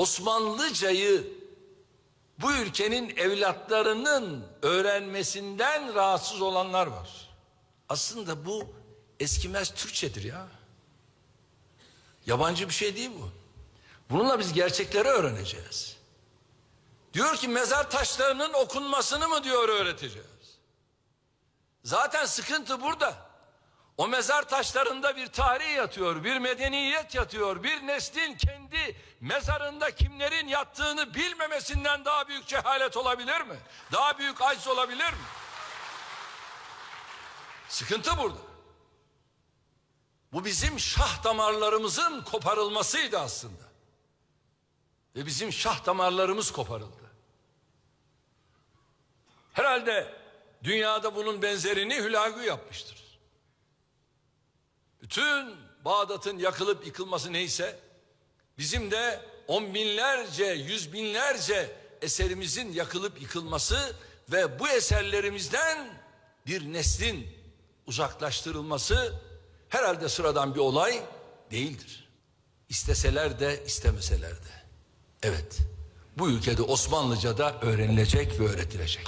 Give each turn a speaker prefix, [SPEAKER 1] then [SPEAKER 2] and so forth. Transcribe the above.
[SPEAKER 1] Osmanlıcayı bu ülkenin evlatlarının öğrenmesinden rahatsız olanlar var. Aslında bu eskimez Türkçedir ya. Yabancı bir şey değil bu. Bununla biz gerçekleri öğreneceğiz. Diyor ki mezar taşlarının okunmasını mı diyor öğreteceğiz. Zaten sıkıntı burada. O mezar taşlarında bir tarih yatıyor, bir medeniyet yatıyor. Bir neslin kendi mezarında kimlerin yattığını bilmemesinden daha büyük cehalet olabilir mi? Daha büyük aciz olabilir mi? Sıkıntı burada. Bu bizim şah damarlarımızın koparılmasıydı aslında. Ve bizim şah damarlarımız koparıldı. Herhalde dünyada bunun benzerini Hülagü yapmıştır. Bütün Bağdat'ın yakılıp yıkılması neyse bizim de on binlerce, yüz binlerce eserimizin yakılıp yıkılması ve bu eserlerimizden bir neslin uzaklaştırılması herhalde sıradan bir olay değildir. İsteseler de istemeseler de. Evet bu ülkede Osmanlıca da öğrenilecek ve öğretilecek.